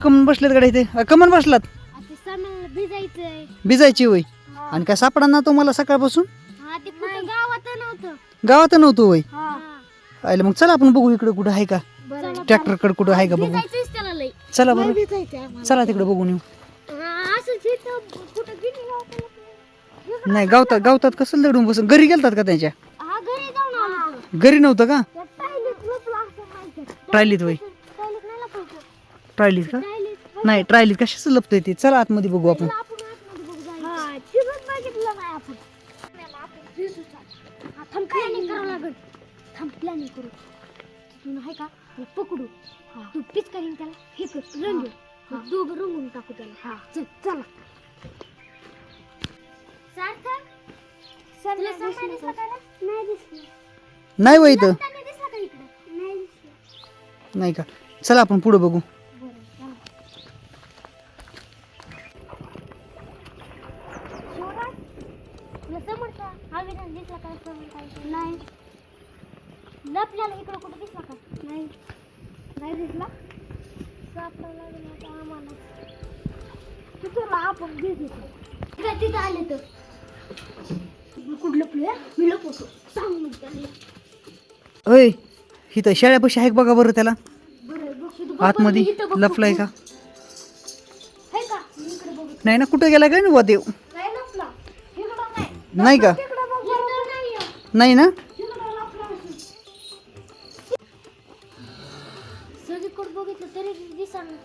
कमन बसलेत गाडी इथे? कमन बसलात? आता सणाला भिजायचंय. भिजायची होय. आणि काय सापडा ना तुम्हाला सकाळपासून? हा ते कुठं गावात नव्हतं. गावात नव्हतं होय? हा. आयला मग चला आपण बघू इकडे कुठं आहे का? बरं. ट्रॅक्टरकडे कुठं आहे का बघू? भिजायचंच त्याला लई. चला बरं. चला तिकडे बघून येऊ. हा, असंच इथं कुठं गिनी गावात नाही गावतात गावतात कसं दडून बसून? घरी गेलतात का त्यांच्या? हा घरी जाऊन आलो. होतो. घरी नव्हतं का? असं माहिती ट्रायलीत लपवायचं ट्रायलीत का? नाही ट्रायलीत. कशाच लपतंय ते? चला आतमध्ये बघू आपण. नाही. हा, पकडू. तू पिचकारीने त्याला. हे कर रंग. दोघं रंगून टाकू त्याला. चल चला. सार्थक वय इथं. त्यांनी दिसला का इकडे? नाही दिसलं. नाही का? चला आपण पुढे बघू. हा विधान दिसला नाही. लपल्याला इकडं कुठं दिसला का? नाही. नाही दिसला? सापडायला लागला आता आम्हाला तिथं आपण होतो तिथं आले तर. कुठं मी लपवतो. सांग मग त्याला होय इथं शेळ्यापाशी आहे बघा बरं त्याला? आतमध्ये लपलाय का? नाही ना कुठं गेला काय ना देव? नाही का? तिकडं बघ इकडं नाही ना?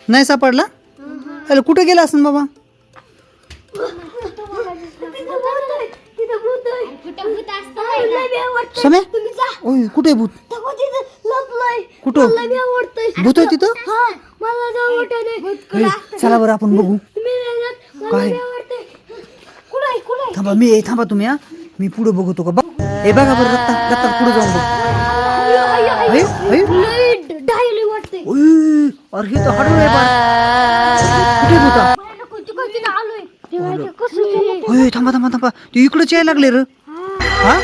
नाही सापडला? अरे कुठं गेला असं बाबा? समय ओय कुठे भूत? कुठं? भूत आहे तिथं? चला बरं आपण बघू. काय? थांबा मी ए, थांबा तुम्ही हा? मी पुढे बघतो का? बघ. ए बघा बरं रत्ता रत्ता पुढे जाऊन बघ. अय, अय. ओय, अरे हे तर आहे बाळ. कुठे होय थांबा थांबा थांबा. ते इकडंच यायला लागले र. हा?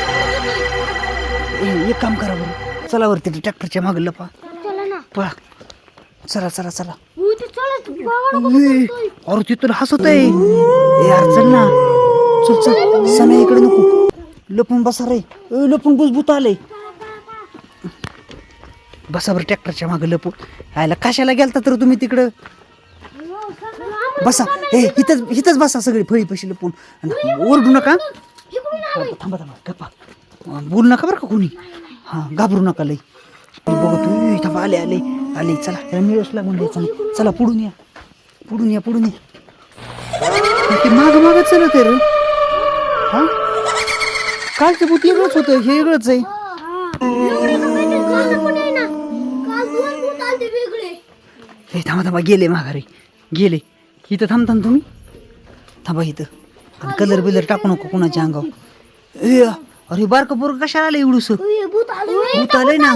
ए, एक काम करा बरं. चला बरं तिथे ट्रॅक्टरच्या मागे लपा. पळा. चला चला चला. ओय, अरे तिथं हसत आहे ए चल ना. चल चल. समय इकडे नको. लपून बसा रे. लपून बुजबूत आलंय. बसा बरं ट्रॅक्टरच्या मागे लपून. यायला कशाला गेलता तर तुम्ही तिकडं? बसा. ए इथंच इथंच बसा सगळी फळी पशी लपून. ओरडू नका. थांबा थांबा गप्पा. बोलू नका बरं का कोणी? हां घाबरू नका लई. मी बघतो थांबा आले आले. आले चला. त्याला मिळस लागून चला. पुढून या. पुढून या पुढून या. ते माग माग चलत आहे रे. हा? कालचं भूत वेगळंच होतं हे वेगळंच आहे. हे थांबा थांबा गेले माघारी गेले. इथं थांब थांब तुम्ही? थांबा इथं. आणि कलर बिलर टाकू नको कोणाच्या अंगावर. ए अरे बारकं पोरं कशाला आलं एवढूस भूत आलंय ना.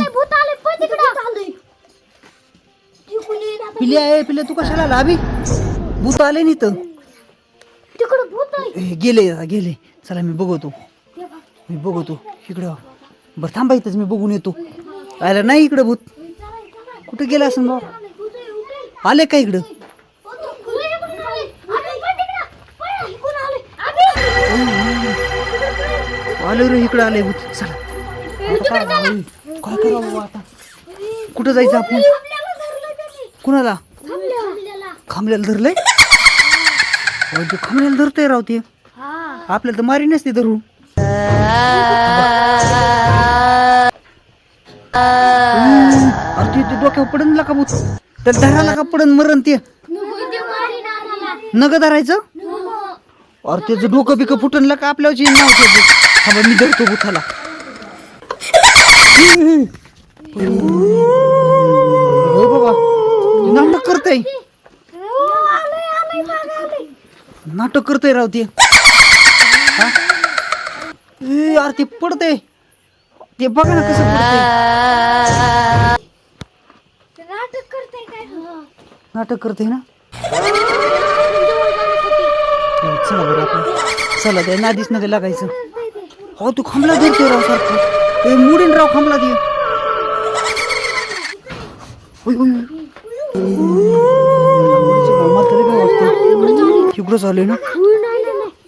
पिल्या आहे पिल्या तू कशाला आला अभि? भूत आले नाही तर गेले गेले. चला मी बघतो. मी बघतो. इकडं. बरं थांबा इथंच मी बघून येतो. आयला नाही इकडं भूत. कुठं गेला असं बा आले का इकडं? आले रे इकडं आले भूत. चला. काय करावं आता? कुठं जायचं आपण? कुणाला? खांबल्याला धरलंय? खांबल्याला धरतंय राव ते. आपल्याला तर मारी नसते धरून अरे ते- ते डोक्यावर पडन का भूत तर धराला का पडन मरण ते? नग धरायचं? अरे त्याचं डोकं बिकं फुटन का आपल्याची नाव त्याचं थांबा मी धरतो भूताला. हो बाबा नाटक करतय. नाटक करतय राव ते. ए, यार ते पडतंय. ते बघा ना कसं पडतंय. नाटक करताय काय नाटक करते ना? चला बरं आपण. चला नादीच नका लागायचं. हो तू. खांबला धरतोय राव सारखं. ए मुडीन राव खांबला ते ओय, ओय, ओय. उघडं झालंय ना?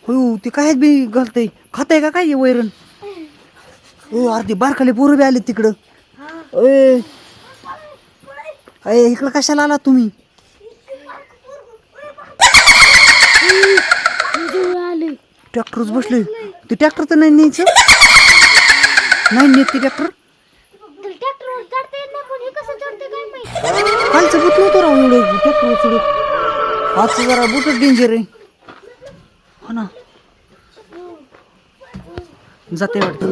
हो ते काय बी घालतंय? खाताय का काय वैरण? हो अरे ते बारखाले पोरं बी आले तिकडं. ए अय इकडं कशाला आला तुम्ही? आले ट्रॅक्टरच बसले. ते ट्रॅक्टर तर नाही न्यायचं? नाही नेत ते ट्रॅक्टर? नाही कालचं बुट नव्हतं राहू एवढं ट्रॅक्टर आजचं जरा बुटच डेंजर आहे. हो ना? जाते वाटतं.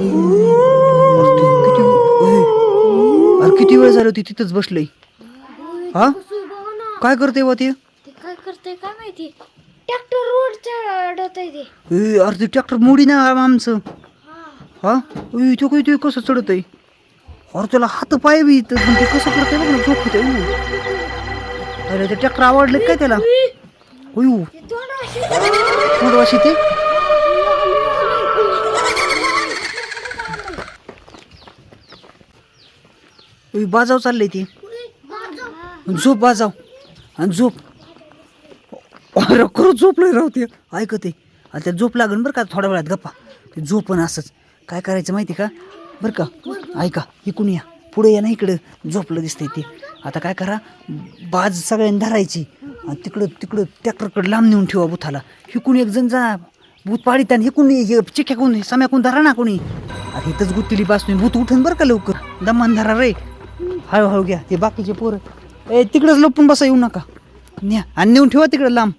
अरे किती वेळ झाली होती तिथंच बसलंय हा? काय करते बा ते? काय करते काय माहिती? ट्रॅक्टर रोड चढत आहे ते. ए, अरे ते ट्रॅक्टर मोडी ना आम- आमचं. हा. ए, तो काय ते कसं चढत आहे अरे त्याला हात पाय बी इथं, पण ते कसं करतंय बघ ना होते अरे ते ट्रॅक्टर आवडले काय त्याला? होय थोडं वाशी ते बाजाव चाललंय ते झोप बाजाव आणि झोप अरे खरंच झोपलं राव ते. ऐकते आणि त्या झोप लागेल बरं का थोड्या वेळात गप्पा. ते झोप पण असंच. काय करायचं माहिती का? बरं का ऐका इकून या. पुढे या ना इकडं. झोपलं दिसतंय ते. आता काय करा बाज सगळ्यांनी धरायची. आणि तिकडं तिकडं ट्रॅक्टरकडे लांब नेऊन ठेवा बुथाला. हिकून एक जण जा. भूत पाडीत आणि हिकून हे चिक्याकून सम्याकून धरा ना कोणी. अरे इथंच गुत्तीली पासून भूत उठन बरं का लवकर. दमान धरा रे. हळूहळू घ्या. ते बाकीचे पोरं. ए तिकडंच लपून बसा येऊ नका. न्या. आणि नेऊन ठेवा तिकडं लांब.